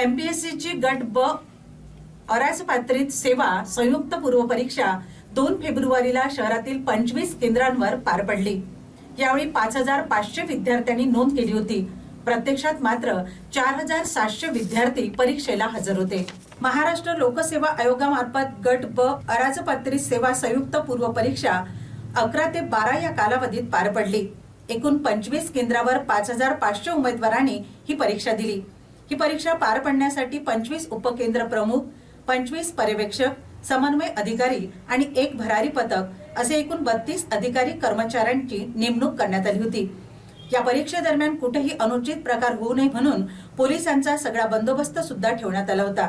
एमपीएससीची गट ब अराजपात्रित सेवा संयुक्त पूर्व परीक्षा दोन फेब्रुवारीला शहरातील पंचवीस केंद्रांवर पार पडली. यावेळी पाच हजार पाचशे विद्यार्थ्यांनी नोंद केली होती. प्रत्यक्षात मात्र चार हजार सातशे विद्यार्थी परीक्षेला हजर होते. महाराष्ट्र लोकसेवा आयोगामार्फत गट ब अराजपत्रित सेवा संयुक्त पूर्व परीक्षा अकरा ते बारा या कालावधीत पार पडली. एकूण पंचवीस केंद्रावर पाच हजार पाचशे उमेदवारांनी ही परीक्षा दिली. ही परीक्षा पार पडण्यासाठी पंचवीस उपकेंद्र प्रमुख पंचवीस पर्यवेक्षक समन्वय अधिकारी आणि एक भरारी पथक असे एकूण बत्तीस अधिकारी कर्मचाऱ्यांची नेमणूक करण्यात आली होती. या परीक्षेदरम्यान कुठेही अनुचित प्रकार होऊ नये म्हणून पोलिसांचा सगळा बंदोबस्त सुद्धा ठेवण्यात आला होता.